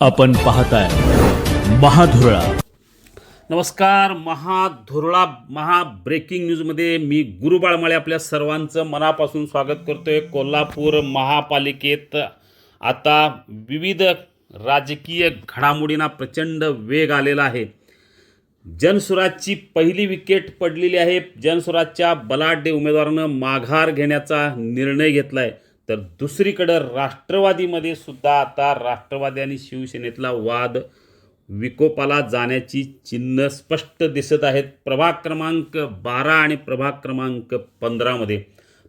आपण पाहताय महाधुरळा. नमस्कार महाधुरळा महा ब्रेकिंग न्यूजमध्ये मी गुरु बाळमाळे आपल्या सर्वांचं मनापासून स्वागत करतोय. कोल्हापूर महापालिकेत आता विविध राजकीय घडामोडींना प्रचंड वेग आलेला आहे. जनसुराजची पहिली विकेट पडलेली आहे. जनसुराजच्या बलाढ्य उमेदवारानं माघार घेण्याचा निर्णय घेतला आहे तर दुसरीकडं राष्ट्रवादीमध्ये सुद्धा आता राष्ट्रवादी आणि शिवसेनेतला वाद विकोपाला जाण्याची चिन्ह स्पष्ट दिसत आहेत. प्रभाग क्रमांक बारा आणि प्रभाग क्रमांक पंधरामध्ये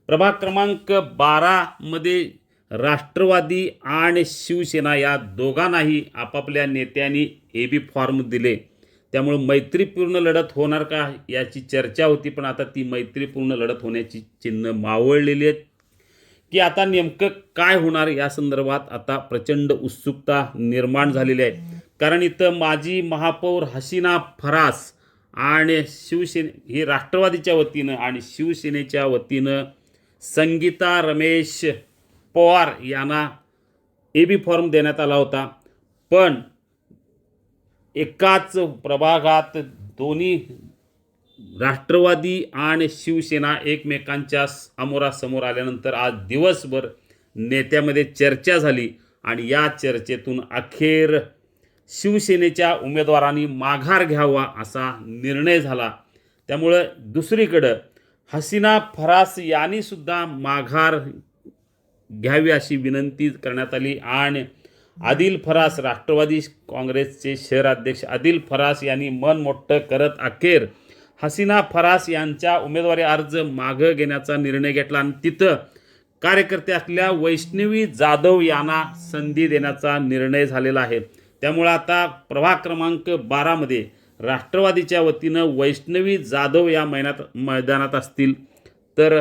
प्रभाग क्रमांक बारामध्ये राष्ट्रवादी आणि शिवसेना या दोघांनाही आपापल्या नेत्यांनी ए बी फॉर्म दिले. त्यामुळं मैत्रीपूर्ण लढत होणार का याची चर्चा होती पण आता ती मैत्रीपूर्ण लढत होण्याची चिन्ह मावळलेली आहेत. की आता नेमकं काय होणार या संदर्भात आता प्रचंड उत्सुकता निर्माण झालेली आहे. कारण इथं माजी महापौर हसीना फरास आणि शिवसेने ही राष्ट्रवादीच्या वतीनं आणि शिवसेनेच्या वतीनं संगीता रमेश पवार यांना ए बी फॉर्म देण्यात आला होता. पण एकाच प्रभागात दोन्ही राष्ट्रवादी आणि शिवसेना एकमेकांच्या समोरासमोर आल्यानंतर आज दिवसभर नेत्यामध्ये चर्चा झाली आणि या चर्चेतून अखेर शिवसेनेच्या उमेदवारांनी माघार घ्यावा असा निर्णय झाला. त्यामुळं दुसरीकडं हसीना फरास यांनीसुद्धा माघार घ्यावी अशी विनंती करण्यात आली आणि आदिल फरास राष्ट्रवादी काँग्रेसचे शहराध्यक्ष आदिल फरास यांनी मन मोठं करत अखेर हसीना फरास यांच्या उमेदवारी अर्ज मागं घेण्याचा निर्णय घेतला आणि तिथं कार्यकर्ते असलेल्या वैष्णवी जाधव यांना संधी देण्याचा निर्णय झालेला आहे. त्यामुळं आता प्रभाग क्रमांक बारामध्ये राष्ट्रवादीच्या वतीनं वैष्णवी जाधव या महिन्यात मैदानात असतील. तर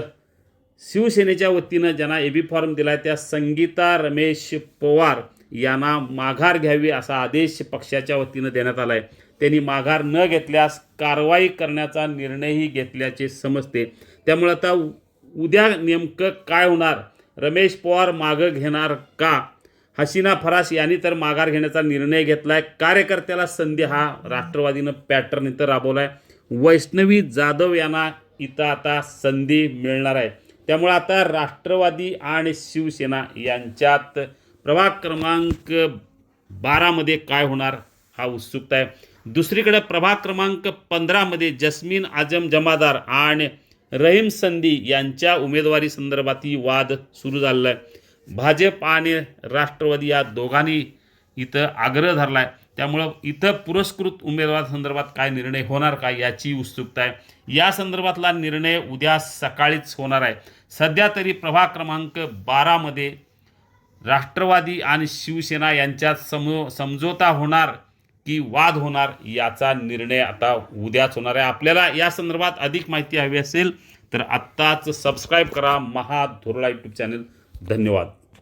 शिवसेनेच्या वतीनं ज्यांना ए बी फॉर्म दिला आहे त्या संगीता रमेश पवार यांना माघार घ्यावी असा आदेश पक्षाच्या वतीनं देण्यात आला आहे त्यांनी माघार न घेतल्यास कारवाई करण्याचा निर्णयही घेतल्याचे समजते. त्यामुळे आता उ- उद्या नेमकं काय होणार? रमेश पवार मागं घेणार का? हसीना फरास यांनी तर माघार घेण्याचा निर्णय घेतला आहे कार्यकर्त्याला संधी हा राष्ट्रवादीनं पॅटर्न इथं राबवला आहे वैष्णवी जाधव यांना इथं आता संधी मिळणार आहे. त्यामुळे आता राष्ट्रवादी आणि शिवसेना यांच्यात प्रभाग क्रमांक बारामध्ये काय होणार हा उत्सुकता आहे. दुसरीकडे प्रभाग क्रमांक पंधरामध्ये जस्मीन आजम जमादार आणि रहीम संधी यांच्या उमेदवारी संदर्भातही वाद सुरू झालेला आहे. भाजप आणि राष्ट्रवादी या दोघांनी इथं आग्रह धरला आहे त्यामुळं इथं पुरस्कृत उमेदवार संदर्भात काय निर्णय होणार का याची उत्सुकता आहे. या संदर्भातला निर्णय उद्या सकाळीच होणार आहे. सध्या तरी प्रभाग क्रमांक बारामध्ये राष्ट्रवादी आणि शिवसेना यांच्यात समो समझोता होणार की वाद होणार याचा निर्णय आता उद्याच होणार आहे. आपल्याला या संदर्भात अधिक माहिती हवी असेल तर आत्ताच सबस्क्राईब करा. महाधुरळा यूट्यूब चॅनल धन्यवाद.